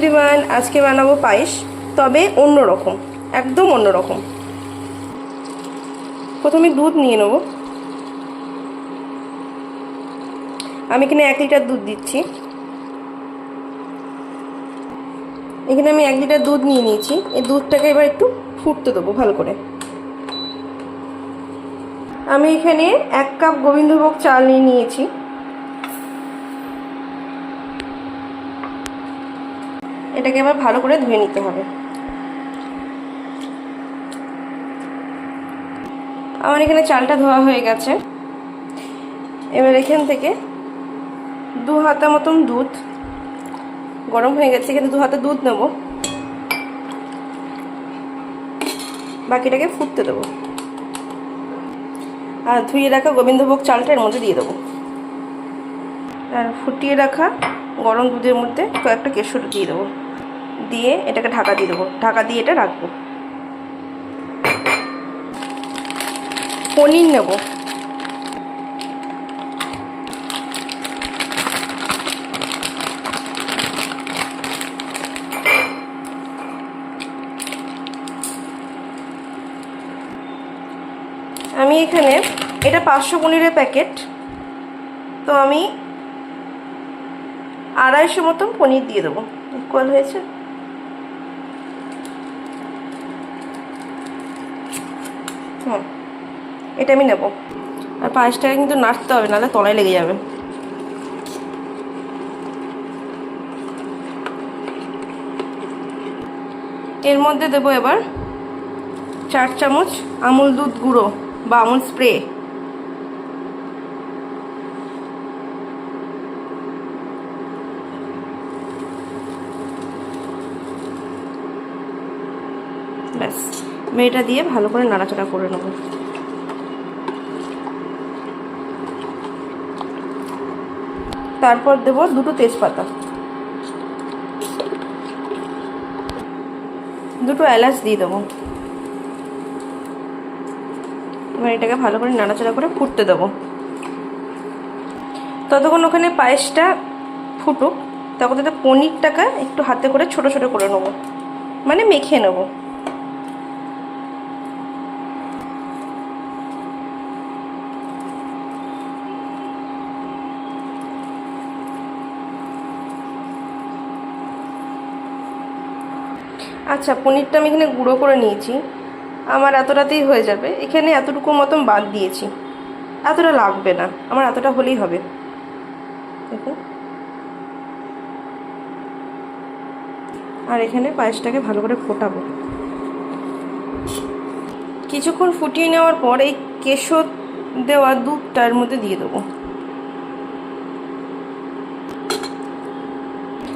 Everyone আজকে বানাবো পায়েস, তবে অন্য রকম একদম অন্য রকম প্রথমে দুধ নিয়ে নেব। আমি এখানে এক লিটার দুধ দিচ্ছি। এখানে আমি এক লিটার দুধ নিয়ে নিয়েছি। এই দুধটাকে এবার একটু ফুটতে দেবো ভালো করে। আমি এখানে এক কাপ গোবিন্দভোগ চাল নিয়ে নিয়েছি। এটাকে এবার ভালো করে ধুয়ে নিতে হবে। আমার এখানে চালটা ধোয়া হয়ে গেছে। এবার এখান থেকে দু হাতা মতন দুধ, গরম হয়ে গেছে এখানে দু হাতা দুধ নেব। বাকিটাকে ফুটতে দেবো। আর ধুয়ে রাখা গোবিন্দভোগ চালটা এর মধ্যে দিয়ে দেবো। আর ফুটিয়ে রাখা গরম দুধের মধ্যে কয়েকটা কেশর দিয়ে দেবো। দিয়ে এটাকে ঢাকা দিয়ে দেবো। ঢাকা দিয়ে এটা রাখব। পনির নেব। আমি এখানে, এটা পাঁচশো পনিরের প্যাকেট। তো আমি আড়াইশো মতন পনির দিয়ে দেবো। ইকুয়াল হয়েছে? হুম এটা আমি নেব। আর পায়েসটাকে কিন্তু নাড়তে হবে, নাহলে তলায় লেগে যাবে। এর মধ্যে দেবো এবার চার চামচ আমুল দুধ গুঁড়ো বা আমুল স্প্রে ব্যাস মেয়েটা দিয়ে ভালো করে নাড়াচাড়া করে নেব। তারপর দেব দুটো তেজপাতা। দুটো এলাচ দিয়ে দেবো। এবার এটাকে ভালো করে নাড়াচাড়া করে ফুটতে দেবো। ততক্ষণ ওখানে পায়েসটা ফুটুক তখন তাতে পনিরটাকে একটু হাতে করে ছোট ছোট করে নেব। মানে মেখে নেব। আচ্ছা পনিরটা আমি এখানে গুঁড়ো করে নিয়েছি। আমার এতটাতেই হয়ে যাবে। এখানে এতটুকু মতন বাদ দিয়েছি। এতটা লাগবে না। আমার এতটা হলেই হবে। দেখুন। আর এখানে পায়েসটাকে ভালো করে ফোটাবো। কিছুক্ষণ ফুটিয়ে নেওয়ার পর এই কেশর দেওয়া দুধটার মধ্যে দিয়ে দেবো।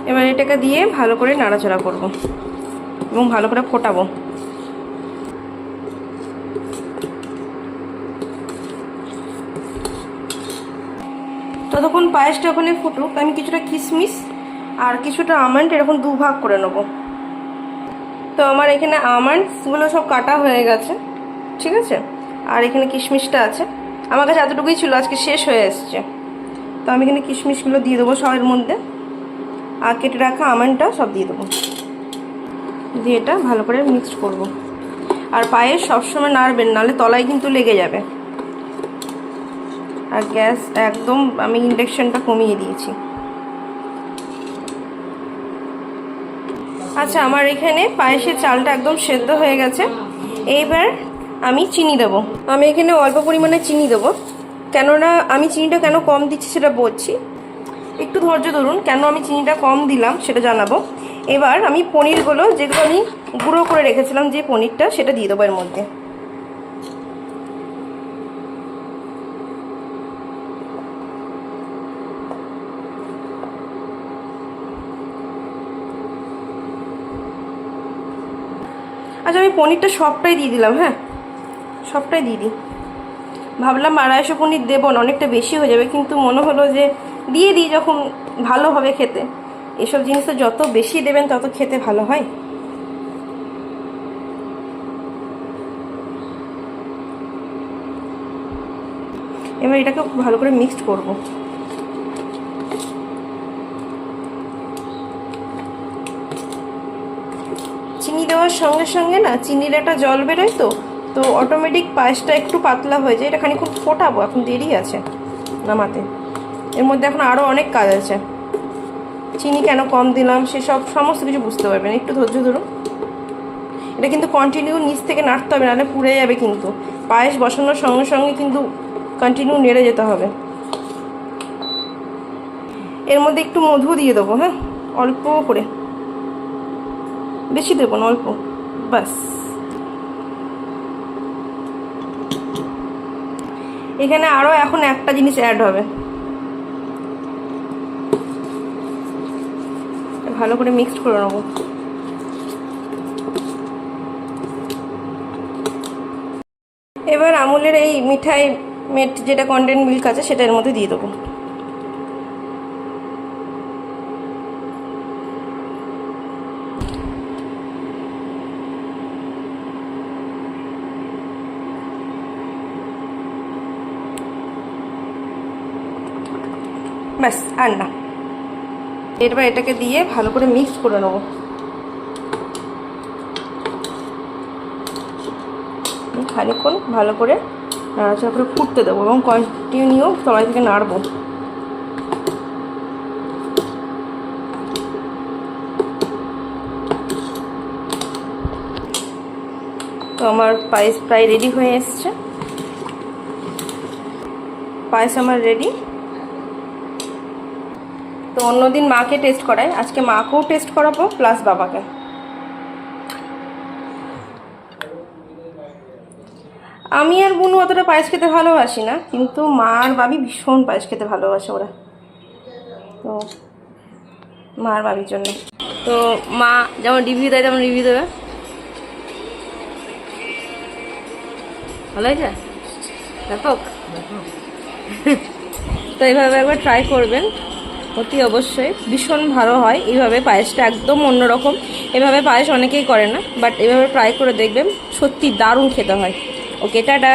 এবার এটাকে দিয়ে ভালো করে নাড়াচাড়া করব। এবং ভালো করে ফোটাবো। ততক্ষণ পায়েসটা ওখানে ফুটুক, আমি কিছুটা কিশমিশ আর কিছুটা আমন্ড এরকম দু ভাগ করে নেব। তো আমার এখানে আমন্ডসগুলো সব কাটা হয়ে গেছে, ঠিক আছে? আর এখানে কিশমিশটা আছে। আমার কাছে এতটুকুই ছিল, আজকে শেষ হয়ে এসছে। তো আমি এখানে কিশমিশগুলো দিয়ে দেবো সবের মধ্যে। আর কেটে রাখা আমন্ডটা সব দিয়ে দেবো। দিয়ে এটা ভালো করে মিক্স করব। আর পায়ে সবসময় নাড়বেন, নাহলে তলায় কিন্তু লেগে যাবে। আর গ্যাস একদম আমি ইন্ডাকশানটা কমিয়ে দিয়েছি। আচ্ছা আমার এখানে পায়েসের চালটা একদম সেদ্ধ হয়ে গেছে। এইবার আমি চিনি দেবো। আমি এখানে অল্প পরিমাণে চিনি দেবো। কেননা আমি চিনিটা কেন কম দিচ্ছি সেটা বলছি। একটু ধৈর্য ধরুন, কেন আমি চিনিটা কম দিলাম সেটা জানাব। এবার আমি পনিরগুলো যেগুলো আমি গুঁড়ো করে রেখেছিলাম যে পনিরটা সেটা দিয়ে দেবো এর মধ্যে। আচ্ছা আমি পনিরটা সবটাই দিয়ে দিলাম হ্যাঁ? সবটাই দিয়ে দিই। ভাবলাম আড়াইশো পনির দেবো না, অনেকটা বেশি হয়ে যাবে, কিন্তু মনে হলো যে দিয়ে দিই যখন ভালো হবে খেতে। এসব জিনিস তো যত বেশি দেবেন, তত খেতে ভালো হয়। এবার এটাকে ভালো করে মিক্সড করব। চিনি দেওয়ার সঙ্গে সঙ্গে না, চিনির একটা জল বেরোয় তো তো অটোমেটিক পায়েসটা একটু পাতলা হয়ে যায়। এটা খানিক্ষণ ফোটাবো, এখন দেরি আছে নামাতে। এর মধ্যে এখন আরও অনেক কাজ আছে। চিনি কেন কম দিলাম সেসব সমস্ত কিছু বুঝতে পারবেন। একটু ধৈর্য ধরুন। এটা কিন্তু কন্টিনিউ নিচ থেকে নাড়তে হবে, নাহলে পুড়ে যাবে কিন্তু। পায়েস বসানোর সঙ্গে সঙ্গে কিন্তু কন্টিনিউ নেড়ে যেতে হবে। এর মধ্যে একটু মধু দিয়ে দেবো হ্যাঁ? অল্প করে। বেশি দেবো না, অল্প। বাস এখানে আরও এখন একটা জিনিস অ্যাড হবে। ভালো করে মিক্সড করে নেব। এবার আমুলের এই মিঠাই মেট যেটা কন্টেন্ট মিল্ক আছে, সেটা এর মধ্যে দিয়ে দেবো। ব্যাস, আর না। এরপর এটাকে দিয়ে ভালো করে মিক্স করে নেব। খানিক্ষণ ভালো করে নাড়াচাড়া করে ফুটতে দেবো এবং কন্টিনিউ তলায় থেকে নাড়বো। তো আমার পায়েস প্রায় রেডি হয়ে এসছে। পায়েস আমার রেডি তো অন্যদিন মাকে টেস্ট করাই। আজকে মাকেও টেস্ট করাবো প্লাস বাবাকে। আমি আর বুনু অতটা পায়েস খেতে ভালোবাসি না, কিন্তু মা আর বাবি ভীষণ পায়েস খেতে ভালোবাসে ওরা। তো মা আর বাবির জন্য। তো মা যেমন রিভিউ দেয়, তেমন রিভিউ দেবে। ভালো হয়েছে? ব্যাপক তো এইভাবে একবার ট্রাই করবেন। অতি অবশ্যই ভীষণ ভালো হয়। এইভাবে পায়েসটা একদম অন্যরকম। এভাবে পায়েস অনেকেই করে না বাট এভাবে ট্রাই করে দেখবেন সত্যি দারুণ খেতে হয়। Okay tata.